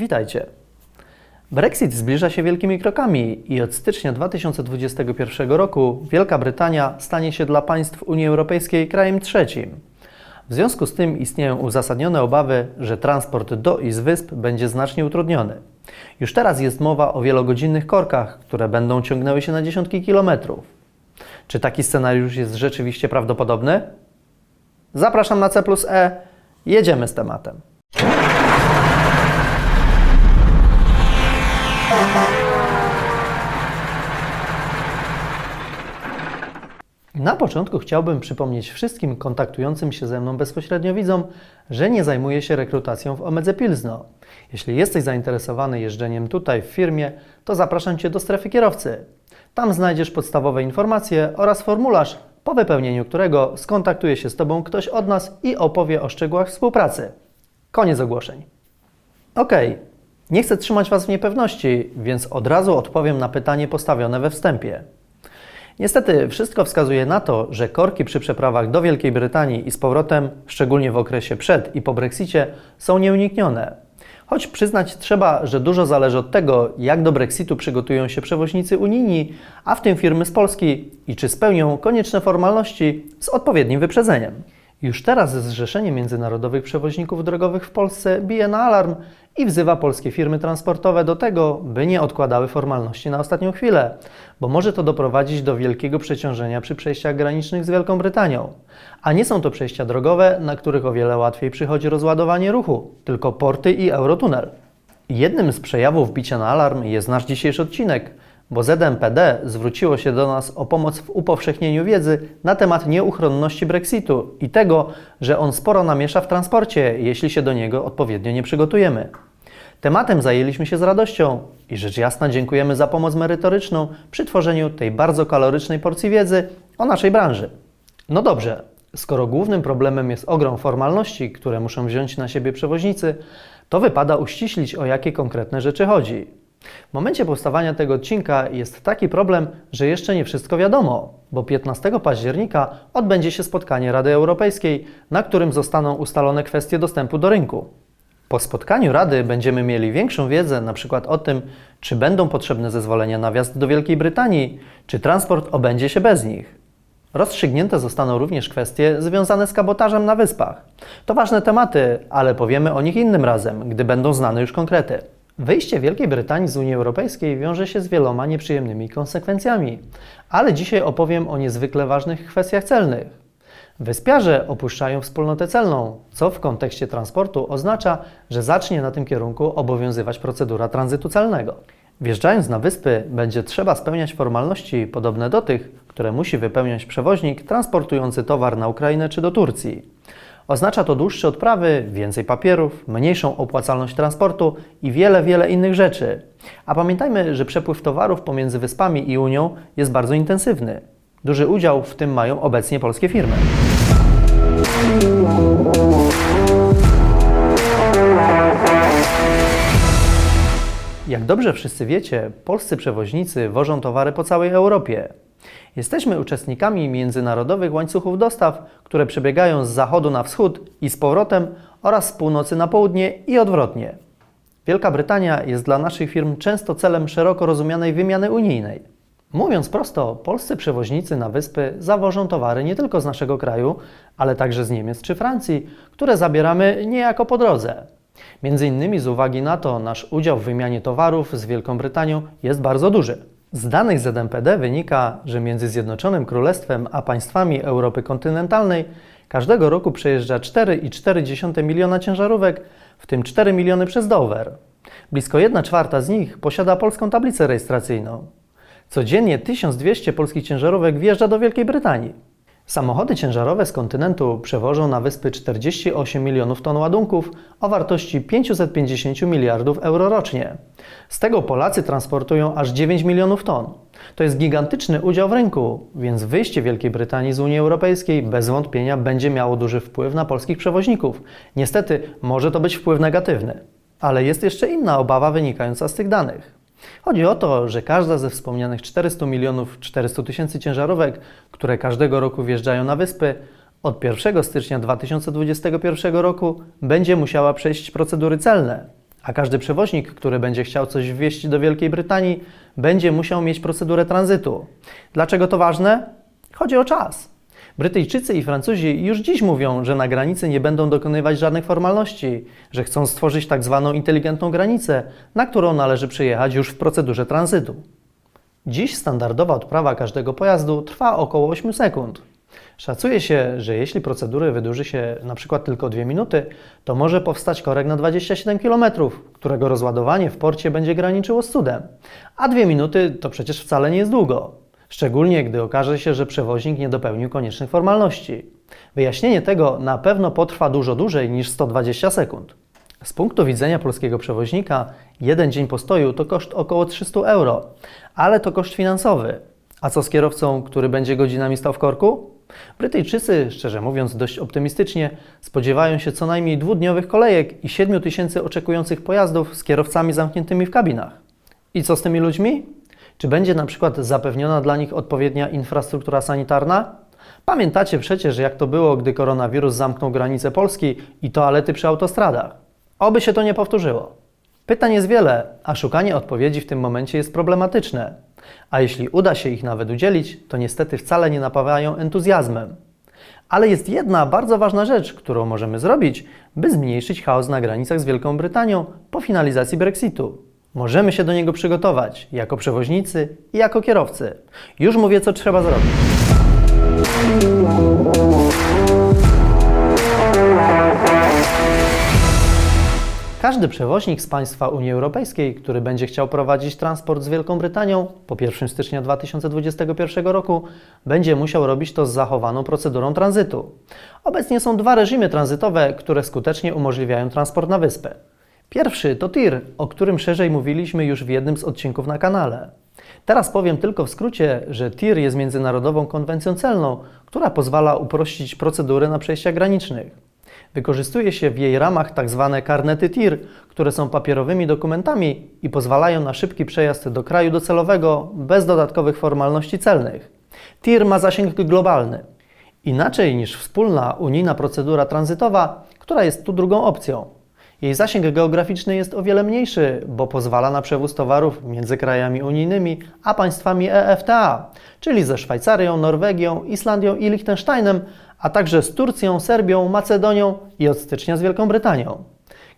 Witajcie. Brexit zbliża się wielkimi krokami i od stycznia 2021 roku Wielka Brytania stanie się dla państw Unii Europejskiej krajem trzecim. W związku z tym istnieją uzasadnione obawy, że transport do i z wysp będzie znacznie utrudniony. Już teraz jest mowa o wielogodzinnych korkach, które będą ciągnęły się na dziesiątki kilometrów. Czy taki scenariusz jest rzeczywiście prawdopodobny? Zapraszam na C E. Jedziemy z tematem. Na początku chciałbym przypomnieć wszystkim kontaktującym się ze mną bezpośrednio widzom, że nie zajmuję się rekrutacją w Omedze Pilzno. Jeśli jesteś zainteresowany jeżdżeniem tutaj w firmie, to zapraszam Cię do strefy kierowcy. Tam znajdziesz podstawowe informacje oraz formularz, po wypełnieniu którego skontaktuje się z Tobą ktoś od nas i opowie o szczegółach współpracy. Koniec ogłoszeń. Okej, nie chcę trzymać Was w niepewności, więc od razu odpowiem na pytanie postawione we wstępie. Niestety, wszystko wskazuje na to, że korki przy przeprawach do Wielkiej Brytanii i z powrotem, szczególnie w okresie przed i po Brexicie, są nieuniknione. Choć przyznać trzeba, że dużo zależy od tego, jak do Brexitu przygotują się przewoźnicy unijni, a w tym firmy z Polski i czy spełnią konieczne formalności z odpowiednim wyprzedzeniem. Już teraz Zrzeszenie Międzynarodowych Przewoźników Drogowych w Polsce bije na alarm i wzywa polskie firmy transportowe do tego, by nie odkładały formalności na ostatnią chwilę, bo może to doprowadzić do wielkiego przeciążenia przy przejściach granicznych z Wielką Brytanią. A nie są to przejścia drogowe, na których o wiele łatwiej przychodzi rozładowanie ruchu, tylko porty i eurotunel. Jednym z przejawów bicia na alarm jest nasz dzisiejszy odcinek, bo ZMPD zwróciło się do nas o pomoc w upowszechnieniu wiedzy na temat nieuchronności Brexitu i tego, że on sporo namiesza w transporcie, jeśli się do niego odpowiednio nie przygotujemy. Tematem zajęliśmy się z radością i rzecz jasna dziękujemy za pomoc merytoryczną przy tworzeniu tej bardzo kalorycznej porcji wiedzy o naszej branży. No dobrze, skoro głównym problemem jest ogrom formalności, które muszą wziąć na siebie przewoźnicy, to wypada uściślić o jakie konkretne rzeczy chodzi. W momencie powstawania tego odcinka jest taki problem, że jeszcze nie wszystko wiadomo, bo 15 października odbędzie się spotkanie Rady Europejskiej, na którym zostaną ustalone kwestie dostępu do rynku. Po spotkaniu Rady będziemy mieli większą wiedzę np. o tym, czy będą potrzebne zezwolenia na wjazd do Wielkiej Brytanii, czy transport obędzie się bez nich. Rozstrzygnięte zostaną również kwestie związane z kabotażem na wyspach. To ważne tematy, ale powiemy o nich innym razem, gdy będą znane już konkrety. Wyjście Wielkiej Brytanii z Unii Europejskiej wiąże się z wieloma nieprzyjemnymi konsekwencjami, ale dzisiaj opowiem o niezwykle ważnych kwestiach celnych. Wyspiarze opuszczają wspólnotę celną, co w kontekście transportu oznacza, że zacznie na tym kierunku obowiązywać procedura tranzytu celnego. Wjeżdżając na wyspy, będzie trzeba spełniać formalności podobne do tych, które musi wypełniać przewoźnik transportujący towar na Ukrainę czy do Turcji. Oznacza to dłuższe odprawy, więcej papierów, mniejszą opłacalność transportu i wiele, wiele innych rzeczy. A pamiętajmy, że przepływ towarów pomiędzy wyspami i Unią jest bardzo intensywny. Duży udział w tym mają obecnie polskie firmy. Jak dobrze wszyscy wiecie, polscy przewoźnicy wożą towary po całej Europie. Jesteśmy uczestnikami międzynarodowych łańcuchów dostaw, które przebiegają z zachodu na wschód i z powrotem oraz z północy na południe i odwrotnie. Wielka Brytania jest dla naszych firm często celem szeroko rozumianej wymiany unijnej. Mówiąc prosto, polscy przewoźnicy na wyspy zawożą towary nie tylko z naszego kraju, ale także z Niemiec czy Francji, które zabieramy niejako po drodze. Między innymi z uwagi na to nasz udział w wymianie towarów z Wielką Brytanią jest bardzo duży. Z danych ZMPD wynika, że między Zjednoczonym Królestwem a państwami Europy kontynentalnej każdego roku przejeżdża 4,4 miliona ciężarówek, w tym 4 miliony przez Dover. Blisko 1 czwarta z nich posiada polską tablicę rejestracyjną. Codziennie 1200 polskich ciężarówek wjeżdża do Wielkiej Brytanii. Samochody ciężarowe z kontynentu przewożą na wyspy 48 milionów ton ładunków o wartości 550 miliardów euro rocznie. Z tego Polacy transportują aż 9 milionów ton. To jest gigantyczny udział w rynku, więc wyjście Wielkiej Brytanii z Unii Europejskiej bez wątpienia będzie miało duży wpływ na polskich przewoźników. Niestety może to być wpływ negatywny. Ale jest jeszcze inna obawa wynikająca z tych danych. Chodzi o to, że każda ze wspomnianych 400 milionów 400 tysięcy ciężarówek, które każdego roku wjeżdżają na wyspy, od 1 stycznia 2021 roku będzie musiała przejść procedury celne. A każdy przewoźnik, który będzie chciał coś wwieźć do Wielkiej Brytanii, będzie musiał mieć procedurę tranzytu. Dlaczego to ważne? Chodzi o czas. Brytyjczycy i Francuzi już dziś mówią, że na granicy nie będą dokonywać żadnych formalności, że chcą stworzyć tak zwaną inteligentną granicę, na którą należy przyjechać już w procedurze tranzytu. Dziś standardowa odprawa każdego pojazdu trwa około 8 sekund. Szacuje się, że jeśli procedury wydłuży się na przykład tylko 2 minuty, to może powstać korek na 27 km, którego rozładowanie w porcie będzie graniczyło z cudem. A 2 minuty to przecież wcale nie jest długo. Szczególnie gdy okaże się, że przewoźnik nie dopełnił koniecznych formalności. Wyjaśnienie tego na pewno potrwa dużo dłużej niż 120 sekund. Z punktu widzenia polskiego przewoźnika, jeden dzień postoju to koszt około 300 euro, ale to koszt finansowy. A co z kierowcą, który będzie godzinami stał w korku? Brytyjczycy, szczerze mówiąc dość optymistycznie, spodziewają się co najmniej dwudniowych kolejek i 7 tysięcy oczekujących pojazdów z kierowcami zamkniętymi w kabinach. I co z tymi ludźmi? Czy będzie na przykład zapewniona dla nich odpowiednia infrastruktura sanitarna? Pamiętacie przecież, jak to było, gdy koronawirus zamknął granice Polski i toalety przy autostradach. Oby się to nie powtórzyło. Pytań jest wiele, a szukanie odpowiedzi w tym momencie jest problematyczne. A jeśli uda się ich nawet udzielić, to niestety wcale nie napawają entuzjazmem. Ale jest jedna bardzo ważna rzecz, którą możemy zrobić, by zmniejszyć chaos na granicach z Wielką Brytanią po finalizacji Brexitu. Możemy się do niego przygotować jako przewoźnicy i jako kierowcy. Już mówię, co trzeba zrobić. Każdy przewoźnik z państwa Unii Europejskiej, który będzie chciał prowadzić transport z Wielką Brytanią po 1 stycznia 2021 roku, będzie musiał robić to z zachowaną procedurą tranzytu. Obecnie są dwa reżimy tranzytowe, które skutecznie umożliwiają transport na wyspę. Pierwszy to TIR, o którym szerzej mówiliśmy już w jednym z odcinków na kanale. Teraz powiem tylko w skrócie, że TIR jest międzynarodową konwencją celną, która pozwala uprościć procedury na przejściach granicznych. Wykorzystuje się w jej ramach tzw. karnety TIR, które są papierowymi dokumentami i pozwalają na szybki przejazd do kraju docelowego bez dodatkowych formalności celnych. TIR ma zasięg globalny. Inaczej niż wspólna unijna procedura tranzytowa, która jest tu drugą opcją. Jej zasięg geograficzny jest o wiele mniejszy, bo pozwala na przewóz towarów między krajami unijnymi a państwami EFTA, czyli ze Szwajcarią, Norwegią, Islandią i Liechtensteinem, a także z Turcją, Serbią, Macedonią i od stycznia z Wielką Brytanią.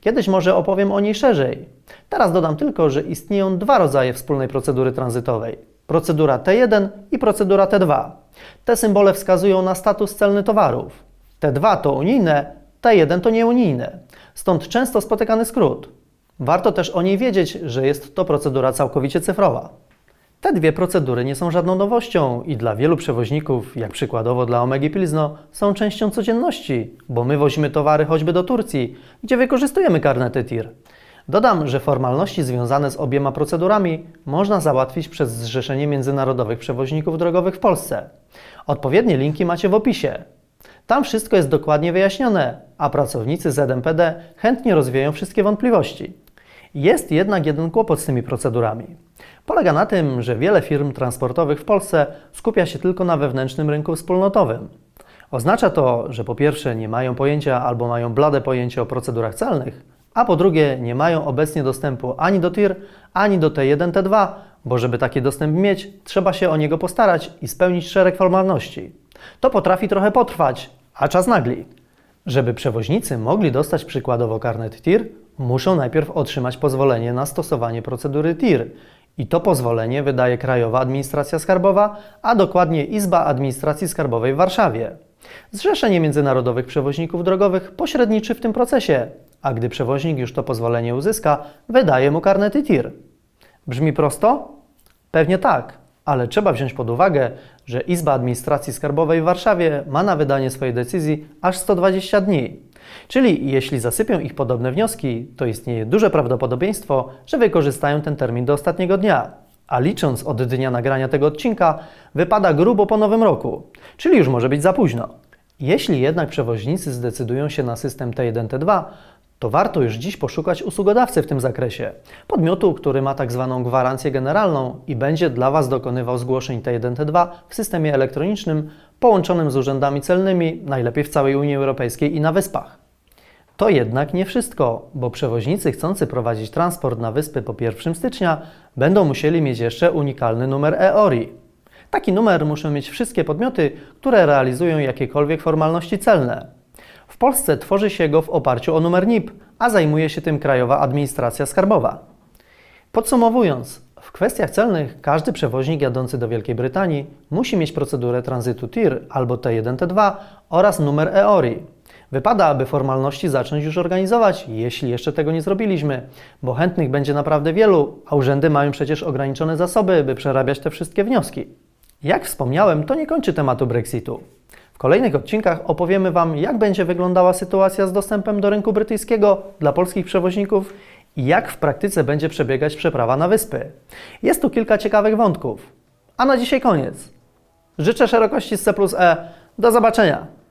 Kiedyś może opowiem o niej szerzej. Teraz dodam tylko, że istnieją dwa rodzaje wspólnej procedury tranzytowej: procedura T1 i procedura T2. Te symbole wskazują na status celny towarów. T2 to unijne, T1 to nieunijne. Stąd często spotykany skrót. Warto też o niej wiedzieć, że jest to procedura całkowicie cyfrowa. Te dwie procedury nie są żadną nowością i dla wielu przewoźników, jak przykładowo dla Omegi Pilzno, są częścią codzienności, bo my wozimy towary choćby do Turcji, gdzie wykorzystujemy karnety TIR. Dodam, że formalności związane z obiema procedurami można załatwić przez Zrzeszenie Międzynarodowych Przewoźników Drogowych w Polsce. Odpowiednie linki macie w opisie. Tam wszystko jest dokładnie wyjaśnione, a pracownicy ZMPD chętnie rozwieją wszystkie wątpliwości. Jest jednak jeden kłopot z tymi procedurami. Polega na tym, że wiele firm transportowych w Polsce skupia się tylko na wewnętrznym rynku wspólnotowym. Oznacza to, że po pierwsze nie mają pojęcia albo mają blade pojęcie o procedurach celnych, a po drugie nie mają obecnie dostępu ani do TIR, ani do T1, T2, bo żeby taki dostęp mieć, trzeba się o niego postarać i spełnić szereg formalności. To potrafi trochę potrwać, a czas nagli. Żeby przewoźnicy mogli dostać przykładowo karnet TIR, muszą najpierw otrzymać pozwolenie na stosowanie procedury TIR i to pozwolenie wydaje Krajowa Administracja Skarbowa, a dokładnie Izba Administracji Skarbowej w Warszawie. Zrzeszenie Międzynarodowych Przewoźników Drogowych pośredniczy w tym procesie, a gdy przewoźnik już to pozwolenie uzyska, wydaje mu karnety TIR. Brzmi prosto? Pewnie tak, ale trzeba wziąć pod uwagę, że Izba Administracji Skarbowej w Warszawie ma na wydanie swojej decyzji aż 120 dni. Czyli jeśli zasypią ich podobne wnioski, to istnieje duże prawdopodobieństwo, że wykorzystają ten termin do ostatniego dnia. A licząc od dnia nagrania tego odcinka, wypada grubo po nowym roku, czyli już może być za późno. Jeśli jednak przewoźnicy zdecydują się na system T1, T2, to warto już dziś poszukać usługodawcy w tym zakresie. Podmiotu, który ma tak zwaną gwarancję generalną i będzie dla Was dokonywał zgłoszeń T1, T2 w systemie elektronicznym połączonym z urzędami celnymi, najlepiej w całej Unii Europejskiej i na Wyspach. To jednak nie wszystko, bo przewoźnicy chcący prowadzić transport na wyspy po 1 stycznia będą musieli mieć jeszcze unikalny numer EORI. Taki numer muszą mieć wszystkie podmioty, które realizują jakiekolwiek formalności celne. Polsce tworzy się go w oparciu o numer NIP, a zajmuje się tym Krajowa Administracja Skarbowa. Podsumowując, w kwestiach celnych każdy przewoźnik jadący do Wielkiej Brytanii musi mieć procedurę tranzytu TIR albo T1-T2 oraz numer EORI. Wypada, aby formalności zacząć już organizować, jeśli jeszcze tego nie zrobiliśmy, bo chętnych będzie naprawdę wielu, a urzędy mają przecież ograniczone zasoby, by przerabiać te wszystkie wnioski. Jak wspomniałem, to nie kończy tematu Brexitu. Kolejnych odcinkach opowiemy Wam, jak będzie wyglądała sytuacja z dostępem do rynku brytyjskiego dla polskich przewoźników i jak w praktyce będzie przebiegać przeprawa na wyspy. Jest tu kilka ciekawych wątków. A na dzisiaj koniec. Życzę szerokości z C plus E. Do zobaczenia!